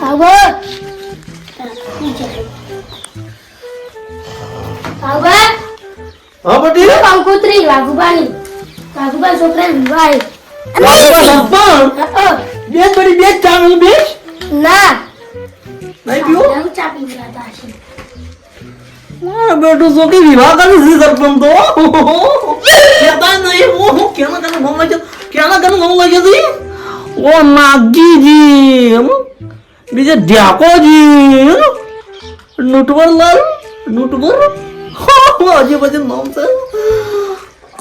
Albert! Albert! હા બટી? કંકોત્રી વાઘુબાની. વાઘુબા છોકરા વિવાહ. વાઘુબા બેસ બડી બેસ ચાલો બેસ. ના. નહીં પીવું? હું ચા પી રહ્યા છે મારા બેટું છોકરી વિવાહ કરી છે સરપંચ તો. કેતા નહીં. હું ઓ માગીજી. બીજે ઢ્યાકોજી નુટવરલાલ નુટવર? હજી પછી નામ છે.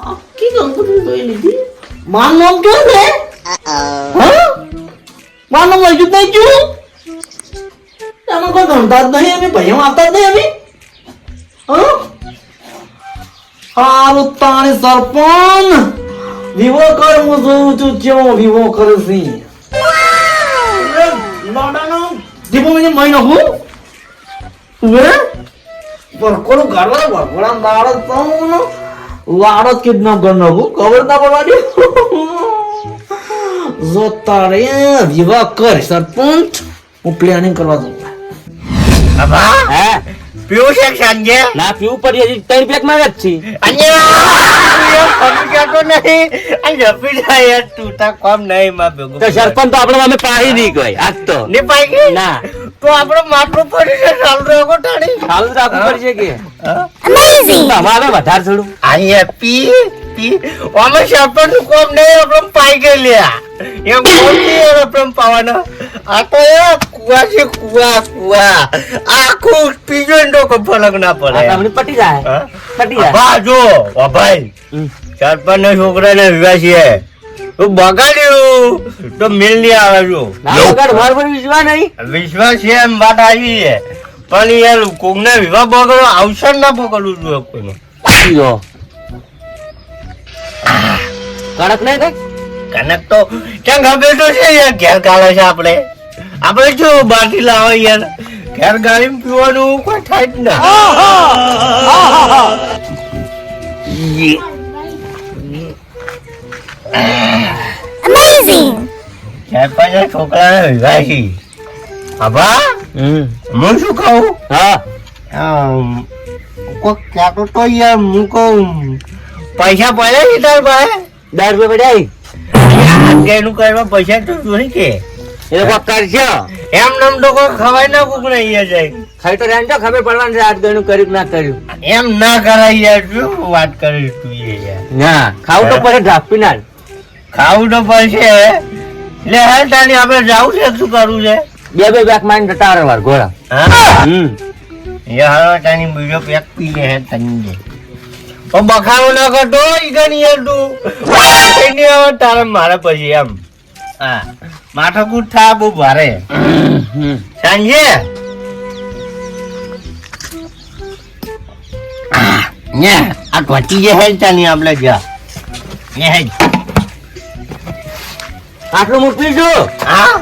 આખી કંપની જોઈ લીધી. માર નામ કેવું છે? માર નામ લઈ નહીં છું? એમાં કોઈ ગણતા જ નહીં અમે ભાઈઓ આવતા જ નહીં અમે. હારું તાણી સરપંચ. વિવો કર હું જોઉં છું કેવો વિવો કરે લાડાનો દીપો મને મહી નાખું ઉભે પરકોડો ગાડવા પરકોડા દાડો તમ લાડો જ કિડનેપ કરી નાખું ખબર ના પડવાની. જો તારે વિવાહ કર સરપંચ હું પ્લાનિંગ કરવા દઉં હે? પીવું છે સાંજે? ના પીવું પડી હજી ત્રણ પેકમાં જ છે. તો સરપંચ તો આપણે અમે પાડી નહીં કોઈ આજ તો. ના તો આપડે માટલું પડી છે ચાલુ રાખો ટાણી ચાલુ રાખવું પડશે કે? અમારે વધારે થોડું? અહીંયા પી પી. અમે સરપંચનું કોમ નહીં આપણે પાઈ લ્યા. એમ આપણે પાવાનો? આ તો એ કુવા છે કુવા કુવા. આખું પીજો ને તો ફરક ના પડે. તમને પટી જાય. હા? પટી જાય. જો. સરપંચ ના છોકરા ને વિવાહ છે. તું બગાડ્યું. તો મિલ નહીં આવે પર વિશ્વાસ નહીં. વિશ્વાસ છે એમ વાત આવી છે. પણ યાર કોકના વિવાહ બગડો અવસર ના પકડવું જોઈએ કોઈનો. જો. કડક નહીં કનક તો ક્યાં ખબર તો છે યાર ઘેર ગાલે છે આપણે. આપણે શું બાટી લાવે યાર. ઘેર ગાળી પીવાનું કોઈ થાય જ ના યે. ચાર પાંચ છોકરાને વિવાહ છે આભા હું શું કહું? હા. કોક ક્યાં તો યાર હું કહું પૈસા પડે છે તાર પાસે? દસ રૂપિયા પડ્યા એનું કરવા પૈસા તો કે. એ લોકો કરશે એમ નામ તો કોઈ ખવાય ના કોક ને અહીંયા જાય. ખાઈ તો ખબર પડવાની આજ ગણું કર્યું ના કર્યું. એમ ના કરાય યાર શું વાત કરીશ તું યાર. ના ખાવું તો પડે ઢાપી ના ખાવું તો પડશે એટલે હાલ તાની આપણે જાવું છે શું કરવું છે? બે બે પેક મારીને તારે વાર ગોળા હમ. એ હારો તાની બીજો પેક પી લે હે તની દે ઓ બખાડો ના કરતો ઈગન યાર તું. નહીં આવે તારે મારે પછી એમ. હા. માથાકૂટ થા બહુ ભારે. સાંજે ને આ ઘટી જે હે તાની આપણે જ્યાં. ને હે આટલું હું પીશું હા.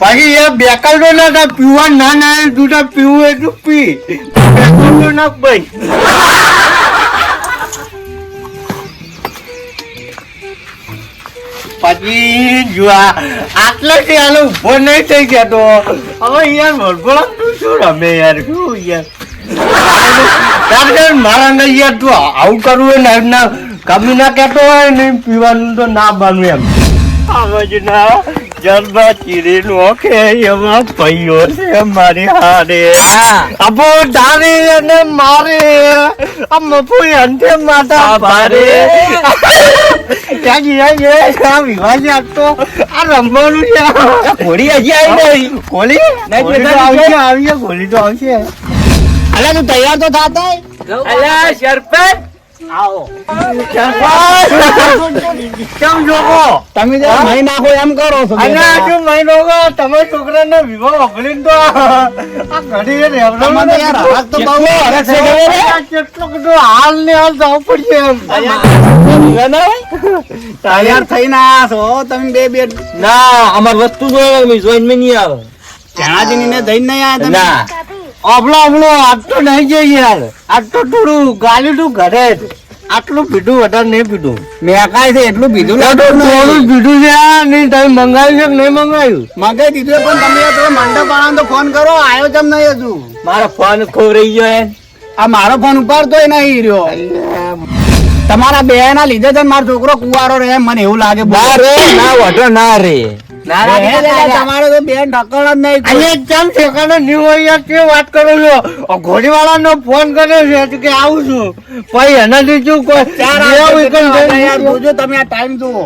પછી એ બેકલ તો ના પીવા ના ના દૂધ પીવું એટલું પી. બેકલ તો ના ભાઈ પછી જોવા આટલે આનો ઊભો નહીં થઈ ગયા તો. હવે યાર વરઘોડા તું શું રમે યાર શું યાર. મારા અંદર યાર તું આવું કરવું ને ના કમી ના કહેતો હોય ને પીવાનું તો ના બનવું એમ. આવજના જન્મા ચીરી ઓકે એમાં પૈયો છે મારી હારે. અબો ડારે અને મારે. આ મફુ અંતે માતા પારે. ત્યાં ગયા છે આ વિવાહ આપતો આ રમવાનું છે. ઘોડી હજી આવી નહીં ગોલી તો આવશે આવશે તો આવશે. અલ્યા તું તૈયાર તો થાતા અલ્યા આવો. કેમ જોકો તમે જે મહી નાખો એમ કરો છો અને આ શું મહિનો ગયો, તમે છોકરાને વિવાહ વાપરીને તો આ ઘડી રેવડો તમારે યાર હરાક તો બહુ હરાક છે. કેટલો બધો હાલ ને હાલ જવું પડશે એમ. તૈયાર થઈને આયા છો તમે બે બે. ના અમાર વસ્તુ જોઈને મેં નહીં આવે. ચણાજીની ને દઈને નહીં આયા તમે? ના. અબલો અબલો આજ તો નહીં જઈએ યાર. આજ તો થોડું ગાલી તું ઘરે જ. આટલું પીધું વધારે નહીં પીધું. મેકાય છે એટલું તો થોડું પીધું છે નહીં તમે મંગાવ્યું છે કે નહીં મંગાવ્યું? મંગાવી દીધું પણ તમે થોડો મંડપ વાળાને તો ફોન કરો આવ્યો તેમ નહીં હજુ. મારો ફોન ખોવાઈ ગયો આ મારો ફોન ઉપાડતો નહીં રહ્યો. તમારા બે ના લીધે છે મારો છોકરો કુવારો રહે મને એવું લાગે ના રે ના વટો ના રે. તમારો તો બેન ઢકલ જ નહીં કોઈ. અહીંયા ચમ નહીં હોય યાર કે વાત કરો છો. ઘોડીવાળાનો ફોન કર્યો છે કે આવું છું. પછી એનાથી શું કોઈ. ચાર જે વાગે હોય કેટલા કંઈ વાગે યાર જોજો તમે આ ટાઈમ જુઓ.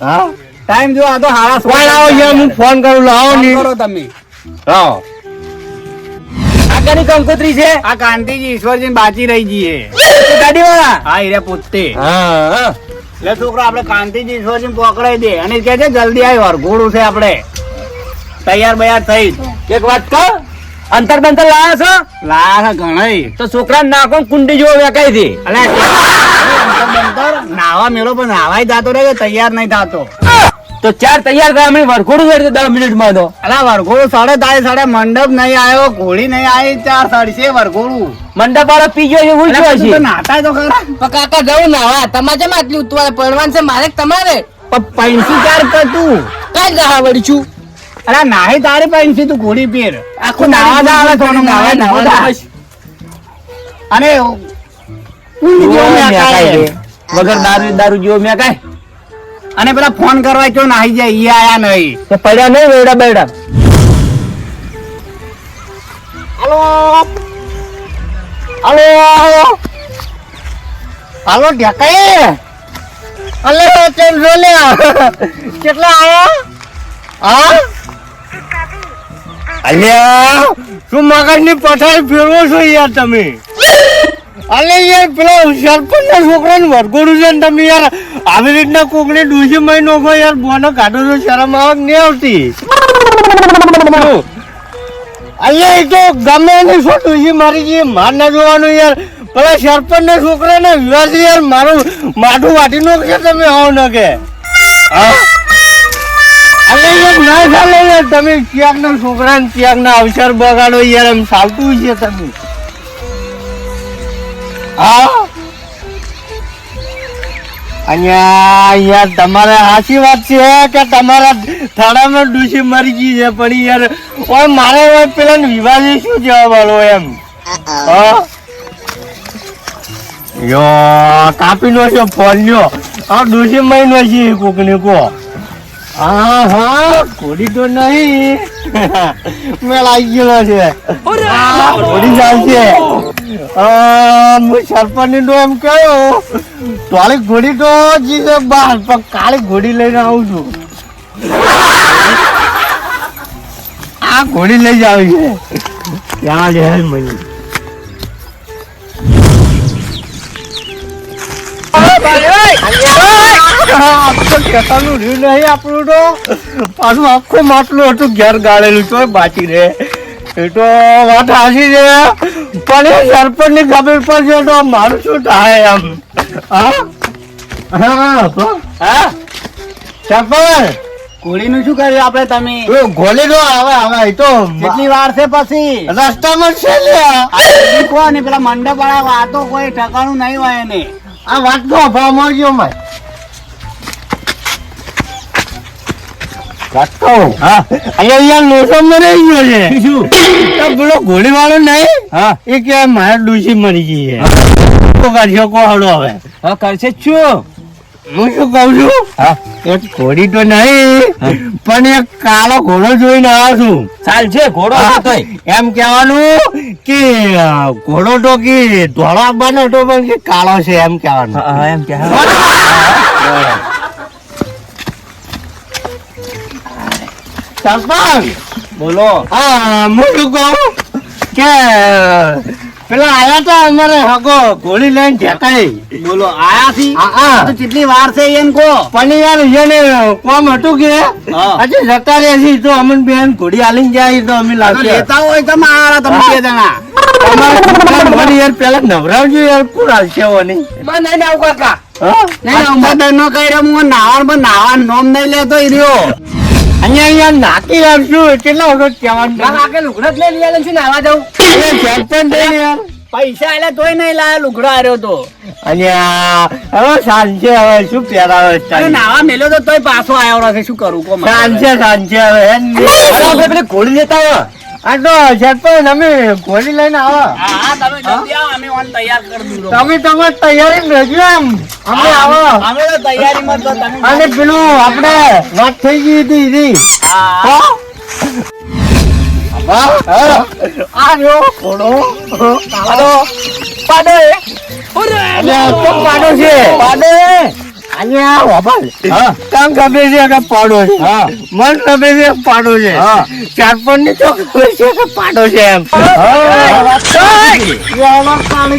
હા? ટાઈમ જુઓ આ તો હારા આવો યાર હું ફોન કરું લાવો કરો તમે. હા. આગળની કંકોત્રી છે? આ કાંતિજી ઈશ્વરજી બાચી રહી જઈએ ગાડી વાળા હા હીરે પોતે. હા. એટલે છોકરો આપણે કાંતિજી ઈશ્વરજી પકડાઈ દે. અને કે છે જલ્દી આવી વરઘોડું છે આપણે. તૈયાર બૈયાર થઈ. એક વાત કહો? અંતર બંતર લાયા છો? લાયા છે ઘણાય. તો છોકરા નાખો કુંડી જેવો વેકાઈ દે અલે બંદર નાવા મેળો પણ નાવાય જાતો રહે તૈયાર નહીં થતો? તો ચાર તૈયાર થયા અમે વરખોડું કરી દસ મિનિટમાં તો. અલા વરઘોડું સાડે તારે સાડે મંડપ નહીં આવ્યો ઘોડી નહીં આવી ચાર સડશે વરઘોડું. મંડપ વાળો પી ગયો એવું ઉઠ્યો છે. નાતા તો ખરા. પણ કાકા જવું નાવા તમારે જેમ આટલી ઉતવાય પડવાનું છે મારે તમારે? પણ પૈસી ચાર કર તું. કઈ જહા વળી છું. અરે નાહી તારી પૈસી તું ઘોડી પેર. આખું નાવા દા આવે થોડું નાવા નાવા અને. વગર દારૂ દારૂ જેવો મેં કાય અને પેલા ફોન કરવા ક્યો નાહી જાય ઈ આયા નહીં. તો પડ્યા નહીં વેડા બેડા? હલો? Hello hello? ઢેકાઈ અલે કેમ છો લે કેટલા આયા? હા? અલ્યા શું મગજની પથારી ફેરવો છો યાર તમે? અલે યાર પેલા સરપંચ ના છોકરાને વરઘોડું છે ને તમે યાર. આવી રીતના કોકને ડૂસી મહી નોખો યાર, બોનો કાઢો તો શરમ આવક નહીં આવતી? અહીંયા તો ગમે નહીં શું ડૂસી મારી જઈએ માર ના જોવાનું યાર. પેલા સરપંચ ના છોકરાને વિવાદ યાર, મારું માથું વાટી નોખશે તમે આવો ન કે. ના ચાલે યાર, તમે ક્યાંક ના છોકરાને ક્યાંક ના અવસર બગાડો યાર, એમ ચાલતું છે તમે. હા? અહીંયા યાર તમારે સાચી વાત છે કે તમારા થાળામાં ડૂસી મરી ગઈ છે પણ યાર ઓય મારે ઓય પેલા વિવાદે શું જવાબ આલો એમ? હા? યો કાપી નો છો ફોન લ્યો આ ડૂસી મરી નો છે કોક ને કો. હા હા ઘોડી તો નહીં. મેં આવી ગયેલો છે. ઘોડી હું સરપંચ નહીં આપણું તો. પાછું આખું માટલું હતું ઘેર ગાળેલું તો બાકી રે. એ તો વાત હાસી છે. પણ એ સરપંચની ખબર પડશે તો મારું શું થાય એમ? હા? હા સરપંચ ઘોડીનું શું કર્યું આપણે તમે? ગોલી તો આવે આવે તો કેટલી વાર છે પછી? રસ્તામાં છે. આ. કોને પેલા મંડપ વાળા વાતો કોઈ ઠકાણું નહીં હોય એને. આ વાત તો અભાવ મળજો મેં વાત હા. અહીંયા અહીંયા લોટો મરી ગયો છે. શું તો પેલો ઘોડી વાળો નહીં હા. એ કે મારે ડૂસી મરી ગઈ છે. તો કરશો કોહડો હવે. હા કરશે શું હું શું કહું છું? હા. એક ઘોડી તો નહીં પણ એક કાળો ઘોડો જોઈને આવ્યો છું. ચાલ છે ઘોડો હતો એમ કહેવાનું કે ઘોડો તો કે ધોળો આપવાનો હતો પણ કે કાળો છે એમ કહેવાનું. એમ કે સરપંચ બોલો. હા હું શું કહું કે પેલા આયા તા અમારે હકો ગોળી લઈને ઢેકાઈ. બોલો આયા થી? હા, હા. તો કેટલી વાર છે એમ કો પણ યાર એને કોમ હતું કે? આજે જતા રહે છે તો અમને બેન ઘોડી આલીને જાય તો અમે લાવશે. લેતા હોય તો મારા તમે બે જણા. વળી યાર પેલા નવરાવજો યાર કોણ હાલશે ઓની મને નહીં આવું કાકા. હા? નહીં ઉમર નો કર્યો હું નાવાનું પણ નાવાનું નોમ નહીં લેતો રહ્યો. અહીંયા અહીંયા નાખી આપશું કેટલા વખત કહેવાનું લુગડો જ લઈ લીધા છે નાવા જાઉં. યાર? પૈસા એટલે તોય નહીં લાયા લુગડો આવ્યો તો. અહીંયા હવે સાંજે હવે શું પહેરાવે છે? નાવા મેલ્યો તો તોય પાછો આવ્યો છે શું કરું કો? સાંજે સાંજે હવે પેલી લેતા હોય આ તો સરપંચ અમે ઘોડી લઈને આવો. હા હા તમે તમે તૈયારી રહેજો એમ. અમે આવો. અને પેલું આપણે વાત થઈ ગઈ હતી ઘોડો પાડો છે? પાડો અહીંયા વાપર કામ ખબર છે કે પાડો છે. મન છે પાડો છે. ચારપણની તો ખબર છે કે પાડો છે એમ.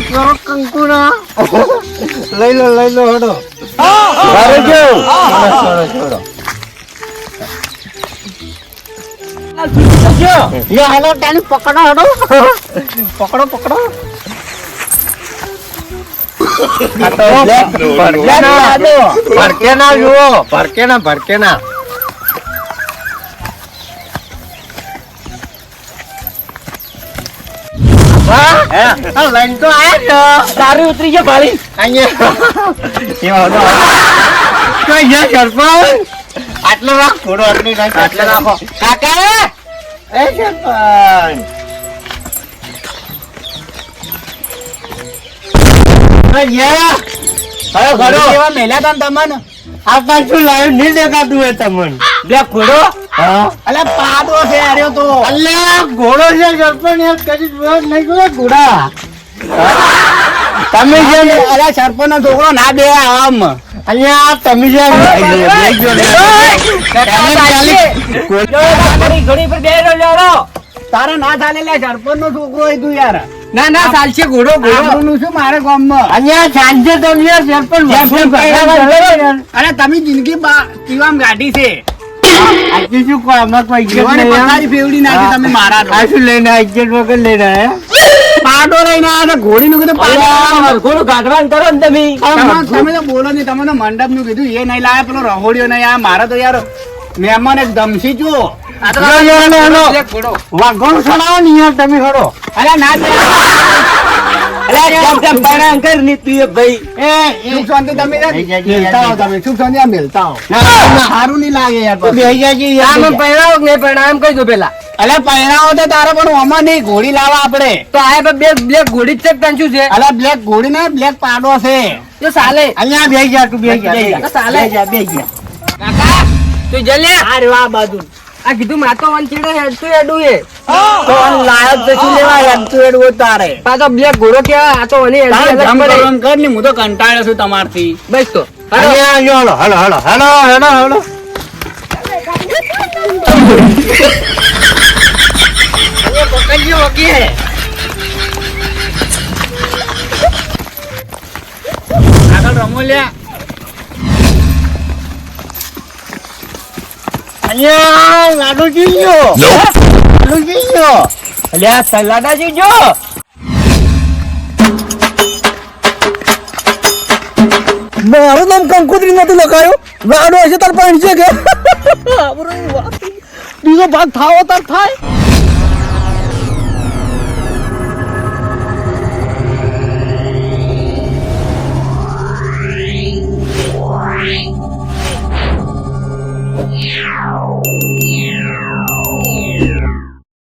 કરો કંકુના. લઈ લો લઈ લો હડો. પકડો હડો. પકડો પકડો. જુઓ. લાઈન તો આયા છે. ઉતરી છે ભાળી. અહીંયા. કઈ આટલો રાખ, થોડો આટલી નાખ, આટલો રાખો. કાકા! એ સરપંચ. તમે અરે સરપંચ નો છોકરો ના બે આમ અહીંયા તમે ને ઘડી તારે ના ચાલે સરપંચ નો છોકરો તું યાર ના ના ચાલશે ઘોડો આપણું શું મારે ગામમાં. અહીંયા ચાલશે તમે સરપંચ અરે તમે જિંદગી બા પીવામ ગાડી છે. આજે શું કોઈ આમાં કોઈ પથારી ફેવડી નાખી તમે મારા આ શું લઈને આ ઇજ્જત વગર લઈને આયા? પાડો લઈને આવ્યા તો ઘોડી નું કીધું પાડો. ઘોડો કાઢવાનું કરો ને તમે. તમે તમે તો બોલો નહીં તમે મંડપનું કીધું એ નહીં લાયા પેલો રહોડિયો નહીં આયા. મારે તો યાર મહેમાન એક દમસી જુઓ. વાઘોડું ચડાવો ને યાર તમે અરે ઘોડી લાવા આપડે તો આ બે બે બે ઘોડી જ છે શું છે? અલે બ્લેક ઘોડી ને બ્લેક પાડો છે. તો ચાલે અહીંયા બેહી જા તું બેહી જા, બેહી જા. તો ચાલે. બેહી જા, બેહી જા. કાકા તું જલ્યા. આ રહ્યો આ બાજુ આ કીધું માતો વન ચીડે હેડતું હેડું એ તો લાયક તો શું લેવા હેડતું તું તારે. પાછો બ્લેક ઘોડો કેવા આ તો વની હેડતું જમ કર ને હું તો કંટાળ્યો છું તમારથી. બસ તો. હાલો, હાલો, હાલો, હાલો, હાલો, હાલો. આગળ રમો લ્યા. અહીંયા લાડુજી ગયો. લાડુજી ગયો. અલ્યા સલાડાજી મારું નામ કંકોત્રી નથી લખાયું. લાડો હશે તાર પણ છે કે? બીજો ભાગ થાવો તાર થાય.